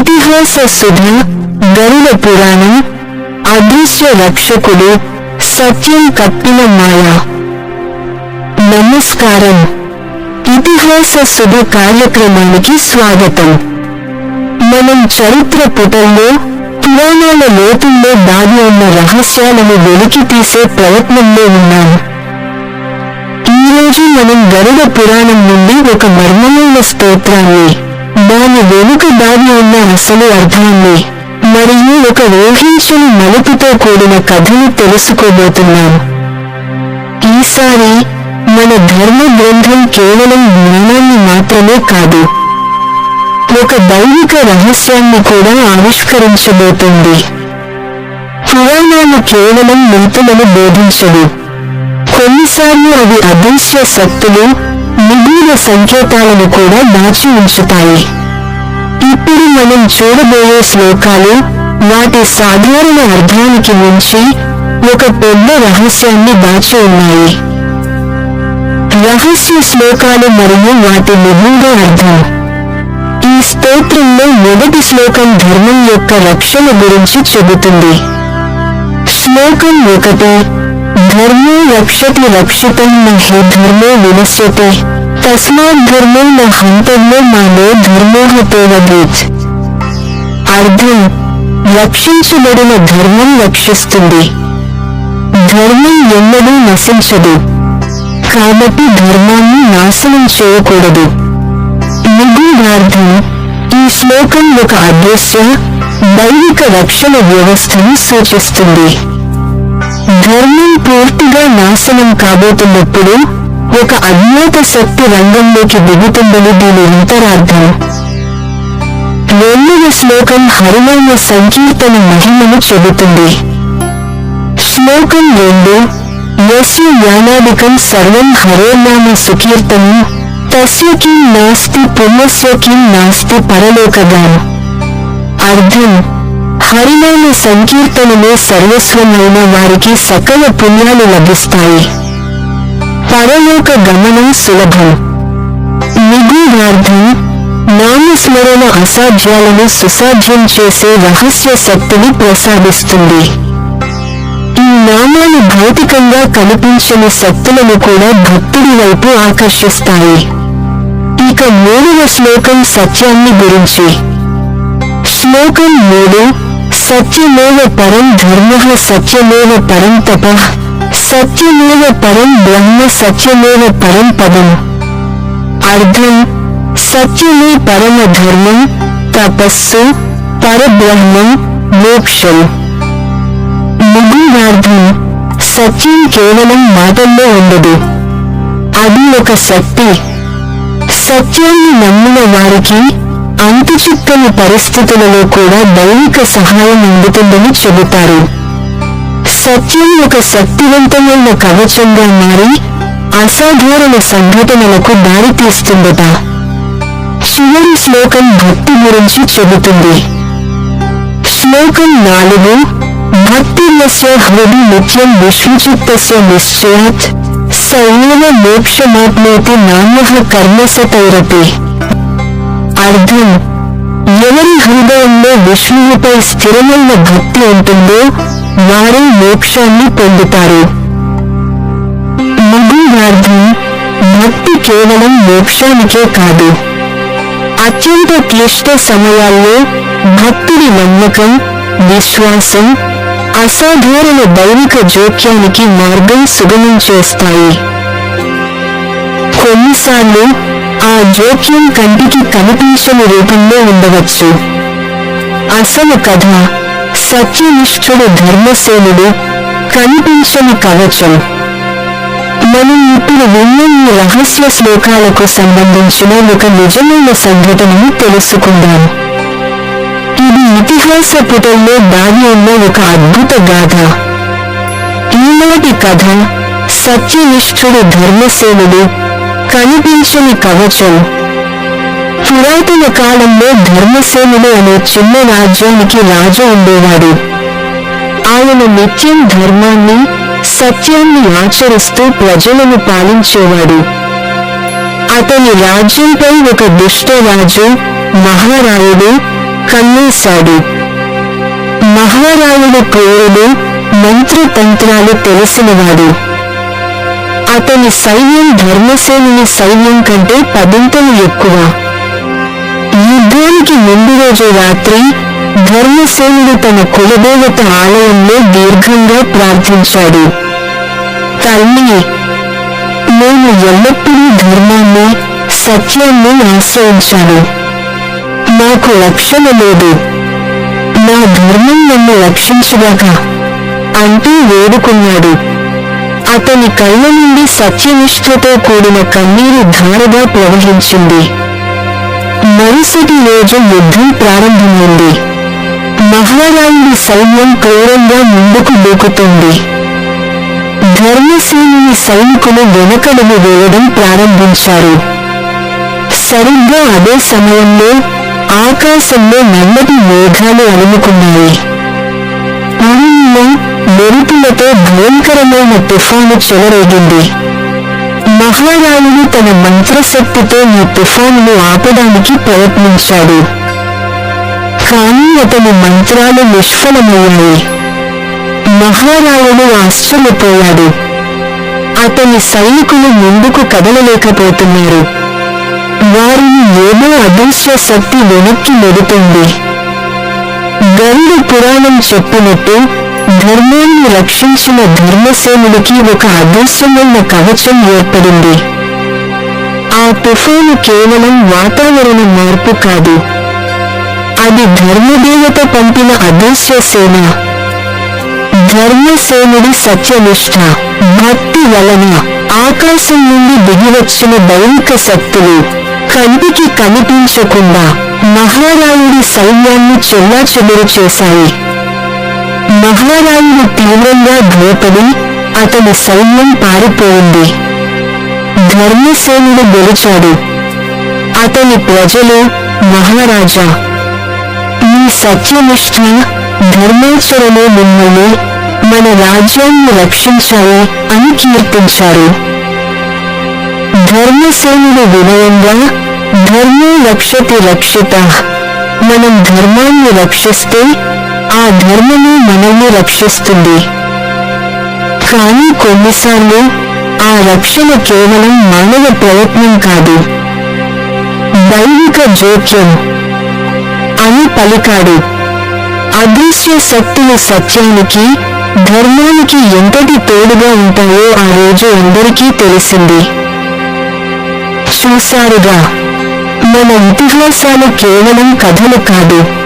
ఇతిహాస సుధ గరుడ పురాణం అదృశ్య రక్షకుడు సత్యం కప్పిన మాయ. నమస్కారం. ఇతిహాస సుధ కార్యక్రమానికి స్వాగతం. మనం చరిత్ర పుటల్లో పురాణాల లోతుల్లో దాగి ఉన్న రహస్యాలను వెలికి తీసే ప్రయత్నంలో ఉన్నాం. రోజు మనం గరుడ పురాణం నుండి ఒక మర్మమైన స్తోత్రాన్ని దాని వెనుక దాగి ఉన్న అసలు అర్థాన్ని మరియు ఒక ఊహించని మలుపుతో కూడిన కథను తెలుసుకోబోతున్నాం. ఈసారి మన ధర్మ గ్రంథం కేవలం జ్ఞానాన్ని మాత్రమే కాదు ఒక దైవిక రహస్యాన్ని కూడా ఆవిష్కరించబోతుంది. పురాణాలు కేవలం మితులను బోధించవు కొన్నిసార్లు అవి అదృశ్య శక్తులు నిగూఢ సంకేతాలను కూడా దాచి ఉంచుతాయి. ఇప్పుడు మనం చూడబోయే శ్లోకాలు వాటి సాధారణ అర్థానికి మించి ఒక పెద్ద రహస్యాన్ని దాచి ఉన్నాయి. రహస్య శ్లోకాలు మరియు వాటి నిగూఢ అర్థం. ఈ స్తోత్రంలో మొదటి శ్లోకం ధర్మం యొక్క రక్షణ గురించి చెబుతుంది. శ్లోకం ఒకటి ధర్మో రక్షతి రక్షితం నహి ధర్మో వినశ్యతే తస్మాత్ ధర్మో న హంతవ్యో మానో ధర్మోహతోవదీత్ అర్థం రక్షించబడిన ధర్మం రక్షిస్తుంది ధర్మం ఎన్నడూ నశించదు కాబట్టి ధర్మాన్ని నాశనం చేయకూడదు। నిగూఢార్థం ఈ శ్లోకం ఒక అదృశ్య దైవిక రక్షణ వ్యవస్థను సూచిస్తుంది। ధర్మం పూర్తిగా నాశనం కాబోతున్నప్పుడు ఒక అజ్ఞాత శక్తి రంగంలోకి దిగుతుందని దీని అంతరార్థం. రెండవ శ్లోకం హరినామ సంకీర్తన మహిమను చెబుతుంది. శ్లోకం రెండు యస్య యానాదికం సర్వం హరేనామ సుకీర్తనం తస్య కిం నాస్తి పుణ్యస్య కిం నాస్తి పరలోకగాం. అర్థం హరినామ సంకీర్తనమే సర్వస్వమైన వారికి సకల పుణ్యాలు లభిస్తాయి. పరలోక గమనం సులభం. నిగూఢార్థం నామస్మరణ అసాధ్యాలను సుసాధ్యం చేసే రహస్య శక్తిని ప్రసాదిస్తుంది. ఈ నామాలు భౌతికంగా కనిపించని శక్తులను కూడా భక్తుడి వైపు ఆకర్షిస్తాయి. ఇక మూడవ శ్లోకం సత్యాన్ని గురించి. శ్లోకం మూడు సత్యమేవ పరం ధర్మ సత్యమేవ పరం తప సత్యమేవ పరం బ్రహ్మ సత్యమేవ పరం పదం. అర్థం సత్యమే పరమ ధర్మం తపస్సు పరబ్రహ్మం మోక్షం. ముగ్గురార్థం సత్యం కేవలం మాటల్లో ఉండదు. అది ఒక శక్తి. సత్యాన్ని నమ్మిన వారికి అంతుచిక్కని పరిస్థితులలో కూడా దైవిక సహాయం అందుతుందని చెబుతారు. సత్యం ఒక శక్తివంతమైన కవచంగా మారి అసాధారణ సంఘటనలకు దారితీస్తుందట. చివరి శ్లోకం భక్తి గురించి చెబుతుంది. శ్లోకం నాలుగు భక్తిర్యస్య హృది నిత్యం విశ్వచిత్తస్య నిశ్చయాత్ సైవ మోక్షమాప్నోతి నామ్య కర్మసతైరపి అర్థం. ఎవరి హృదయంలో విష్ణువుపై స్థిరమైన భక్తి ఉంటుందో వారే మోక్షాన్ని పొందుతారు. ముగుడార్థం భక్తి కేవలం మోక్షానికే కాదు. అత్యంత క్లిష్ట సమయాల్లో భక్తుడి నమ్మకం విశ్వాసం అసాధారణ దైవిక జోక్యానికి మార్గం సుగమం చేస్తాయి. కొన్నిసార్లు ఆ జోక్యం కంటికి కనిపించని రూపంలో ఉండవచ్చు. అసలు కథ సత్యనిష్ఠుడు ధర్మసేనుడు కనిపించని కవచం. మనం ఇప్పుడు విన్న ఈ రహస్య శ్లోకాలకు సంబంధించిన ఒక నిజమైన సంఘటనను తెలుసుకుందాం. ఇది ఇతిహాస పుటల్లో దాగి ఉన్న ఒక అద్భుత గాథ. ఈనాటి కథ సత్యనిష్ఠుడు ధర్మసేనుడు కనిపించని కవచం. పురాతన కాలంలో ధర్మసేనుడు అనే చిన్న రాజ్యానికి రాజు ఉండేవాడు. ఆయన నిత్యం ధర్మాన్ని సత్యాన్ని ఆచరిస్తూ ప్రజలను పాలించేవాడు. అతని రాజ్యంపై ఒక దుష్టరాజు మహారాయుడు కన్నేశాడు. మహారాయుడు పేరుడు మంత్రతంత్రాలు తెలిసినవాడు. అతని సైన్యం ధర్మసేనుని సైన్యం కంటే పదింతలు ఎక్కువ. యుద్ధానికి ముందు రోజు రాత్రి ధర్మసేనుడు తన కులదేవత ఆలయంలో దీర్ఘంగా ప్రార్థించాడు. తల్లి నేను ఎల్లప్పుడూ ధర్మాన్ని సత్యాన్ని ఆశ్రయించాను. నాకు రక్షణ లేదు. నా ధర్మం నన్ను రక్షించుగాక అంటూ వేడుకున్నాడు. అతని కళ్ళ నుండి సత్యనిష్ఠతో కూడిన కన్నీరు ధారగా ప్రవహించింది. మరుసటి రోజు యుద్ధం ప్రారంభమైంది. మహారాయుడి సైన్యం క్రూరంగా ముందుకు దూకుతుంది. ధర్మసేనుని సైనికులు వెనకడుగు వేయడం ప్రారంభించారు. సరిగ్గా అదే సమయంలో ఆకాశంలో నల్లటి మేఘాలు అలుముకున్నాయి. మెరుపులతో భయంకరమైన తుఫాను చెలరేగింది. మహారాయుడు తన మంత్రశక్తితో ఈ తుఫాను ఆపడానికి ప్రయత్నించాడు. కానీ అతని మంత్రాలు నిష్ఫలమయ్యాయి. మహారాయుడు ఆశ్చర్యపోయాడు. అతని సైనికులు ముందుకు కదలలేకపోతున్నారు. వారిని ఏదో అదృశ్య శక్తి వెనక్కి నెడుతుంది. గరుడు పురాణం చెప్పినట్టు ధర్మాన్ని రక్షించిన ధర్మసేనుడికి ఒక అదృశ్యమైన కవచం ఏర్పడింది. ఆ తుఫాను కేవలం వాతావరణ మార్పు కాదు అది ధర్మదేవత పంపిన అదృశ్య సేన. ధర్మసేనుడి సత్యనిష్ట భక్తి వలన ఆకాశం నుండి దిగివచ్చిన దైవిక శక్తులు కంటికి కనిపించకుండా మహారాయుడి సైన్యాన్ని చెల్లాచెదురు చేశాయి. మహారాయుడు తీవ్రంగా భయపడి అతని సైన్యం పారిపోయింది. ధర్మసేనుడు గెలిచాడు. అతని ప్రజలు మహారాజా ఈ సత్యనిష్ట ధర్మాచరణే మిమ్మల్ని మన రాజ్యాన్ని రక్షించాయి అని కీర్తించారు. ధర్మసేనుడు వినయంగా ధర్మో రక్షతి రక్షిత మనం ధర్మాన్ని రక్షిస్తే ఆ ధర్మము మనల్ని రక్షిస్తుంది. కానీ కొన్నిసార్లు ఆ రక్షణ కేవలం మానవ ప్రయత్నం కాదు. దైవిక జోక్యం అని పలికాడు. అదృశ్య శక్తుల సత్యానికి ధర్మానికి ఎంతటి తోడుగా ఉంటాయో ఆ రోజు అందరికీ తెలిసింది. చూశారుగా మన ఇతిహాసాలు కేవలం కథలు కాదు.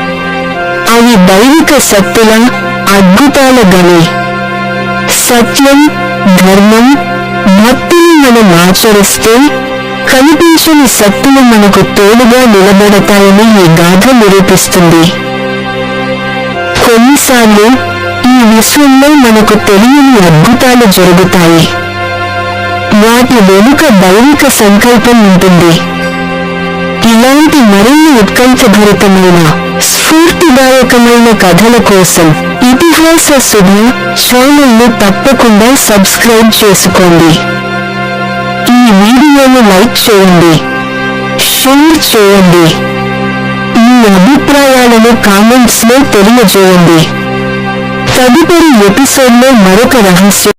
అవి దైవిక శక్తుల అద్భుతాల గని సత్యం ధర్మం భక్తిని మనం ఆచరిస్తే కనిపించని శక్తులు మనకు తోడుగా నిలబడతాయని ఈ గాథ నిరూపిస్తుంది. కొన్నిసార్లు ఈ విశ్వంలో మనకు తెలియని అద్భుతాలు జరుగుతాయి. వాటి వెనుక దైవిక సంకల్పం ఉంటుంది. ఇలాంటి మరిన్ని ఉత్కంఠభరితమైన స్ఫూర్తిదాయకమైన కథల కోసం ఇతిహాస సుధ ఛానల్ను తప్పకుండా సబ్స్క్రైబ్ చేసుకోండి. ఈ వీడియోను లైక్ చేయండి. షేర్ చేయండి. మీ అభిప్రాయాలను కామెంట్స్లో తెలియజేయండి. తదుపరి ఎపిసోడ్లో మరొక రహస్యం